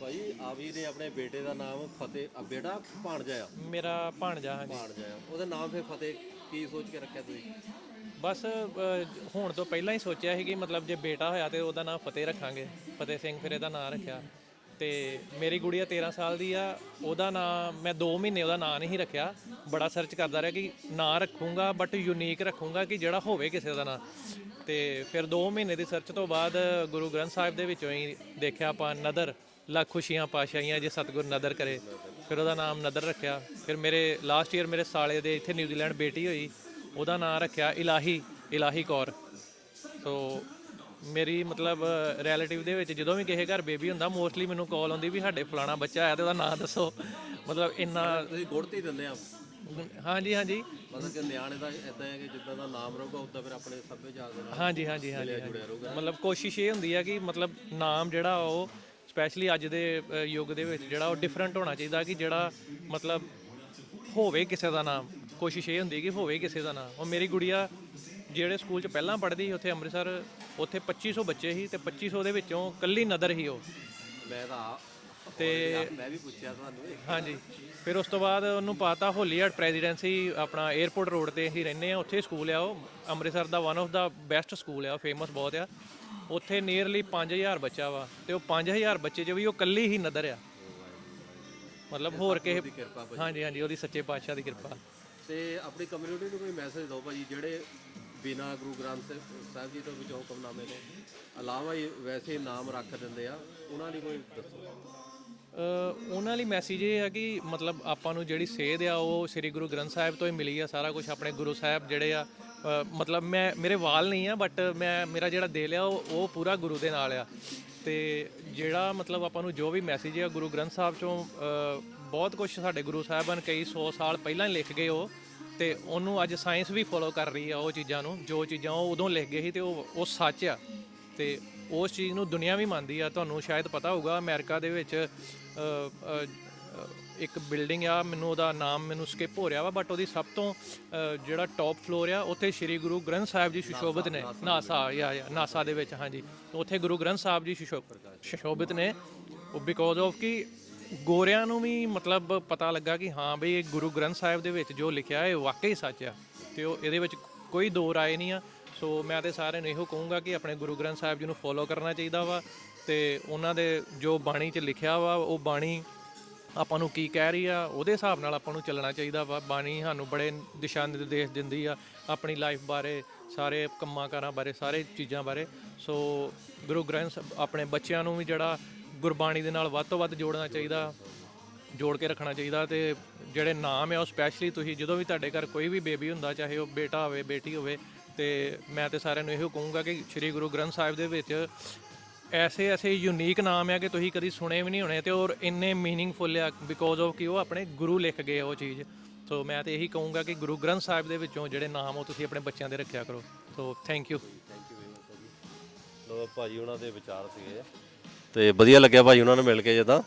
ਭਾਈ ਆਵੀ ਨੇ ਆਪਣੇ ਬੇਟੇ ਦਾ ਨਾਮ ਫਤਿਹ ਆ ਬੇਟਾ ਭਾਣਜਾ ਆ? ਮੇਰਾ ਭਾਣਜਾ ਹਾਂਜੀ। ਭਾਣਜਾ ਆ। ਉਹਦਾ ਨਾਮ ਫਿਰ ਫਤਿਹ ਕੀ ਸੋਚ ਕੇ ਰੱਖਿਆ ਤੁਸੀਂ? ਬਸ ਅਹ, ਹੋਣ ਤੋਂ ਪਹਿਲਾਂ ਹੀ ਸੋਚਿਆ ਸੀ ਕਿ ਮਤਲਬ ਜੇ ਬੇਟਾ ਹੋਇਆ ਤੇ ਉਹਦਾ ਨਾਮ ਫਤਿਹ ਰੱਖਾਂਗੇ। ਫਤਿਹ ਸਿੰਘ ਫਿਰ ਇਹਦਾ ਨਾਮ ਰੱਖਿਆ। ਤੇ ਮੇਰੀ ਗੁੜੀਆ 13 ਸਾਲ ਦੀ ਆ। ਉਹਦਾ ਨਾਮ ਮੈਂ 2 ਮਹੀਨੇ ਉਹਦਾ ਨਾਮ ਨਹੀਂ ਰੱਖਿਆ। ਬੜਾ ਸਰਚ ਕਰਦਾ ਰਿਹਾ ਕਿ ਨਾਂ ਰੱਖੂੰਗਾ ਬਟ ਯੂਨੀਕ ਰੱਖੂੰਗਾ ਕਿ ਜਿਹੜਾ ਹੋਵੇ ਕਿਸੇ ਦਾ ਨਾਂ। ਤੇ ਫਿਰ 2 ਮਹੀਨੇ ਦੀ ਸਰਚ ਤੋਂ ਬਾਅਦ ਗੁਰੂ ਗ੍ਰੰਥ ਸਾਹਿਬ ਦੇ ਵਿੱਚੋਂ ਹੀ ਦੇਖਿਆ ਆਪਾਂ ਨਦਰ। ਲੱਖ ਖੁਸ਼ੀਆਂ ਪਾਸ਼ਾਈਆਂ ਜੇ ਸਤਿਗੁਰ ਨਦਰ ਕਰੇ। ਫਿਰ ਉਹਦਾ ਨਾਮ ਨਦਰ ਰੱਖਿਆ। ਫਿਰ ਮੇਰੇ ਲਾਸਟ ਈਅਰ ਮੇਰੇ ਸਾਲੇ ਦੇ ਇੱਥੇ ਨਿਊਜ਼ੀਲੈਂਡ ਬੇਟੀ ਹੋਈ। ਉਹਦਾ ਨਾਮ ਰੱਖਿਆ ਇਲਾਹੀ ਇਲਾਹੀ ਕੌਰ। ਸੋ ਮੇਰੀ ਮਤਲਬ ਰਿਲੇਟਿਵ ਦੇ ਵਿੱਚ ਜਦੋਂ ਵੀ ਕਿਸੇ ਘਰ ਬੇਬੀ ਹੁੰਦਾ ਮੋਸਟਲੀ ਮੈਨੂੰ ਕਾਲ ਆਉਂਦੀ ਵੀ ਸਾਡੇ ਫਲਾਣਾ ਬੱਚਾ ਆਇਆ ਤੇ ਉਹਦਾ ਨਾਮ ਦੱਸੋ। ਮਤਲਬ ਇੰਨਾ ਤੁਸੀਂ ਗੁੜਤੀ ਦਿੰਦੇ ਆ? ਹਾਂਜੀ ਹਾਂਜੀ। ਮਤਲਬ ਕਿ ਨਿਆਣੇ ਦਾ ਇਦਾਂ ਹੈ ਕਿ ਜਿੱਦਾਂ ਦਾ ਨਾਮ ਰਹੂਗਾ ਉਦਾਂ ਫਿਰ ਆਪਣੇ ਸੱਭਿਆਚਾਰ ਦੇ ਨਾਲ ਹਾਂਜੀ ਹਾਂਜੀ ਹਾਂਜੀ ਮਤਲਬ ਕੋਸ਼ਿਸ਼ ਇਹ ਹੁੰਦੀ ਹੈ ਕਿ ਮਤਲਬ ਨਾਮ ਜਿਹੜਾ ਉਹ ਸਪੈਸ਼ਲੀ ਅੱਜ ਦੇ ਅ, ਯੁੱਗ ਦੇ ਵਿੱਚ ਜਿਹੜਾ ਉਹ ਡਿਫਰੈਂਟ ਹੋਣਾ ਚਾਹੀਦਾ ਕਿ ਜਿਹੜਾ ਮਤਲਬ ਹੋਵੇ ਕਿਸੇ ਦਾ ਨਾਮ। ਕੋਸ਼ਿਸ਼ ਇਹ ਹੁੰਦੀ ਕਿ ਹੋਵੇ ਕਿਸੇ ਦਾ ਨਾਮ। ਉਹ ਮੇਰੀ ਗੁੜੀਆ ਜਿਹੜੇ ਸਕੂਲ 'ਚ ਪਹਿਲਾਂ ਪੜ੍ਹਦੀ ਸੀ ਉੱਥੇ ਅੰਮ੍ਰਿਤਸਰ ਉੱਥੇ 2500 ਬੱਚੇ ਸੀ ਤੇ 2500 ਦੇ ਵਿੱਚੋਂ ਕੱਲੀ ਨਦਰ ਹੀ ਉਹ। ਮੈਂ ਤਾਂ ਤੇ ਮੈਂ ਵੀ ਪੁੱਛਿਆ ਤੁਹਾਨੂੰ। ਹਾਂਜੀ ਫਿਰ ਉਸ ਤੋਂ ਬਾਅਦ ਉਹਨੂੰ ਪਾਤਾ ਹੋਲੀਹਾਰਡ ਪ੍ਰੈਜ਼ੀਡੈਂਸੀ ਆਪਣਾ 에어ਪੋਰਟ ਰੋਡ ਤੇ ਅਸੀਂ ਰਹਿੰਦੇ ਆ ਉੱਥੇ ਸਕੂਲ ਆ ਉਹ। ਅੰਮ੍ਰਿਤਸਰ ਦਾ one of the best school ਆ ਫੇਮਸ ਬਹੁਤ ਆ। ਉੱਥੇ ਨੀਅਰਲੀ 5000 ਬੱਚਾ ਵਾ ਤੇ ਉਹ 5000 ਬੱਚੇ 'ਚ ਵੀ ਉਹ ਕੱਲੀ ਹੀ ਨਦਰ ਆ। ਮਤਲਬ ਹੋਰ ਕਿਸੇ ਹਾਂਜੀ ਹਾਂਜੀ ਉਹਦੀ ਸੱਚੇ ਪਾਤਸ਼ਾਹ ਦੀ ਕਿਰਪਾ। ਤੇ ਆਪਣੀ ਕਮਿਊਨਿਟੀ ਨੂੰ ਕੋਈ ਮੈਸੇਜ ਦਿਓ ਭਾਜੀ ਜਿਹੜੇ ਬਿਨਾ ਗੁਰੂ ਗ੍ਰੰਥ ਸਾਹਿਬ- ਜੀ ਤੋਂ ਵਿੱਚ ਹੁਕਮਨਾਮੇ ਤੋਂ ਇਲਾਵਾ ਹੀ ਵੈਸੇ ਨਾਮ ਰੱਖ ਦਿੰਦੇ ਆ ਉਹਨਾਂ ਲਈ ਕੋਈ ਦੱਸੋ। ਉਹਨਾਂ ਲਈ ਮੈਸੇਜ ਇਹ ਆ ਕਿ ਮਤਲਬ ਆਪਾਂ ਨੂੰ ਜਿਹੜੀ ਸੇਧ ਆ, ਉਹ ਸ੍ਰੀ ਗੁਰੂ ਗ੍ਰੰਥ ਸਾਹਿਬ ਤੋਂ ਹੀ ਮਿਲੀ ਆ, ਸਾਰਾ ਕੁਝ ਆਪਣੇ ਗੁਰੂ ਸਾਹਿਬ ਜਿਹੜੇ ਆ ਮਤਲਬ ਮੈਂ, ਮੇਰੇ ਵਾਲ ਨਹੀਂ ਆ ਬਟ ਮੈਂ, ਮੇਰਾ ਜਿਹੜਾ ਦਿਲ ਆ, ਉਹ ਉਹ ਪੂਰਾ ਗੁਰੂ ਦੇ ਨਾਲ ਆ। ਤੇ ਜਿਹੜਾ ਮਤਲਬ ਆਪਾਂ ਨੂੰ ਜੋ ਵੀ ਮੈਸੇਜ ਆ, ਗੁਰੂ ਗ੍ਰੰਥ ਸਾਹਿਬ ਚੋਂ ਬਹੁਤ ਕੁਝ ਸਾਡੇ ਗੁਰੂ ਸਾਹਿਬਾਨ ਕਈ 100 ਸਾਲ ਪਹਿਲਾਂ ਹੀ ਲਿਖ ਗਏ ਉਹ, ਤੇ ਉਹਨੂੰ ਅੱਜ ਸਾਇੰਸ ਵੀ ਫੋਲੋ ਕਰ ਰਹੀ ਆ ਉਹ ਚੀਜ਼ਾਂ ਨੂੰ, ਜੋ ਚੀਜ਼ਾਂ ਉਹ ਉਦੋਂ ਲਿਖ ਗਏ ਸੀ ਤੇ ਉਹ ਉਹ ਸੱਚ ਆ। ਤੇ ਉਸ ਚੀਜ਼ ਨੂੰ ਦੁਨੀਆ ਵੀ ਮੰਨਦੀ ਆ ਤੁਹਾਨੂੰ ਸ਼ਾਇਦ ਪਤਾ ਹੋਊਗਾ ਅਮਰੀਕਾ ਦੇ ਵਿੱਚ ਇੱਕ ਬਿਲਡਿੰਗ ਆ ਮੈਨੂੰ ਉਹਦਾ ਨਾਮ ਮੈਨੂੰ ਸਕਿਪ ਹੋ ਰਿਹਾ ਵਾ ਬਟ ਉਹਦੀ ਸਭ ਤੋਂ ਜਿਹੜਾ ਟੌਪ ਫਲੋਰ ਆ ਉੱਥੇ ਸ੍ਰੀ ਗੁਰੂ ਗ੍ਰੰਥ ਸਾਹਿਬ ਜੀ ਸੁਸ਼ੋਭਿਤ ਨੇ ਨਾਸਾ ਯਾ ਯਾ ਨਾਸਾ ਦੇ ਵਿੱਚ ਹਾਂਜੀ। ਉੱਥੇ ਗੁਰੂ ਗ੍ਰੰਥ ਸਾਹਿਬ ਜੀ ਸੁਸ਼ੋਭਿਤ ਨੇ ਉਹ ਬਿਕੋਜ਼ ਆਫ ਕਿ ਗੋਰਿਆਂ ਨੂੰ ਵੀ ਮਤਲਬ ਪਤਾ ਲੱਗਾ ਕਿ ਹਾਂ ਬਈ ਇਹ ਗੁਰੂ ਗ੍ਰੰਥ ਸਾਹਿਬ ਦੇ ਵਿੱਚ ਜੋ ਲਿਖਿਆ ਹੈ ਵਾਕਈ ਸੱਚ ਆ ਤੇ ਉਹ ਇਹਦੇ ਵਿੱਚ ਕੋਈ ਦੋ ਰਾਏ ਨਹੀਂ ਆ। ਸੋ ਮੈਂ ਤੇ ਸਾਰਿਆਂ ਨੂੰ ਇਹੋ ਕਹੂੰਗਾ ਕਿ ਆਪਣੇ ਗੁਰੂ ਗ੍ਰੰਥ ਸਾਹਿਬ ਜੀ ਨੂੰ ਫੋਲੋ ਕਰਨਾ ਚਾਹੀਦਾ ਵਾ ਤੇ ਉਹਨਾਂ ਦੇ ਜੋ ਬਾਣੀ 'ਚ ਲਿਖਿਆ ਵਾ, ਉਹ ਬਾਣੀ ਆਪਾਂ ਨੂੰ ਕੀ ਕਹਿ ਰਹੀ ਆ, ਉਹਦੇ ਹਿਸਾਬ ਨਾਲ ਆਪਾਂ ਨੂੰ ਚੱਲਣਾ ਚਾਹੀਦਾ ਵਾ। ਬਾਣੀ ਸਾਨੂੰ ਬੜੇ ਦਿਸ਼ਾ ਨਿਰਦੇਸ਼ ਦਿੰਦੀ ਆ ਆਪਣੀ ਲਾਈਫ ਬਾਰੇ, ਸਾਰੇ ਕੰਮਾਂ ਕਾਰਾਂ ਬਾਰੇ, ਸਾਰੇ ਚੀਜ਼ਾਂ ਬਾਰੇ। ਸੋ ਗੁਰੂ ਗ੍ਰੰਥ ਸਾਹਿਬ- ਆਪਣੇ ਬੱਚਿਆਂ ਨੂੰ ਵੀ ਜਿਹੜਾ ਗੁਰਬਾਣੀ ਦੇ ਨਾਲ ਵੱਧ ਤੋਂ ਵੱਧ ਜੋੜਨਾ ਚਾਹੀਦਾ, ਜੋੜ ਕੇ ਰੱਖਣਾ ਚਾਹੀਦਾ ਤੇ ਜਿਹੜੇ ਨਾਮ ਆ ਉਹ ਸਪੈਸ਼ਲੀ ਤੁਸੀਂ ਜਦੋਂ ਵੀ ਤੁਹਾਡੇ ਘਰ ਕੋਈ ਵੀ ਬੇਬੀ ਹੁੰਦਾ, ਚਾਹੇ ਉਹ ਬੇਟਾ ਹੋਵੇ, ਬੇਟੀ ਹੋਵੇ ਤੇ ਮੈਂ ਤੇ ਸਾਰਿਆਂ ਨੂੰ ਇਹੋ ਕਹੂੰਗਾ ਕਿ ਸ੍ਰੀ ਗੁਰੂ ਗ੍ਰੰਥ ਸਾਹਿਬ ਦੇ ਵਿੱਚ ਐਸੇ ਐਸੇ ਯੂਨੀਕ ਨਾਮ ਆ ਕਿ ਤੁਸੀਂ ਕਦੀ ਸੁਣੇ ਵੀ ਨਹੀਂ ਹੋਣੇ ਤੇ ਔਰ ਇੰਨੇ ਮੀਨਿੰਗਫੁਲ ਆ ਬਿਕੋਜ਼ ਆਫ ਕਿ ਉਹ ਆਪਣੇ ਗੁਰੂ ਲਿਖ ਗਏ ਉਹ ਚੀਜ਼। ਸੋ ਮੈਂ ਤੇ ਇਹੀ ਕਹੂੰਗਾ ਕਿ ਗੁਰੂ ਗ੍ਰੰਥ ਸਾਹਿਬ ਦੇ ਵਿੱਚੋਂ ਜਿਹੜੇ ਨਾਮ ਉਹ ਤੁਸੀਂ ਆਪਣੇ ਬੱਚਿਆਂ ਦੇ ਰੱਖਿਆ ਕਰੋ। So thank you thank you very much ਭਾਜੀ। ਲੋ ਭਾਜੀ ਉਹਨਾਂ ਦੇ ਵਿਚਾਰ ਸੀਗੇ। ਤੇ ਵਧੀਆ ਲੱਗਿਆ ਭਾਜੀ ਉਹਨਾਂ ਨੂੰ ਮਿਲ ਕੇ ਜਦਾਂ।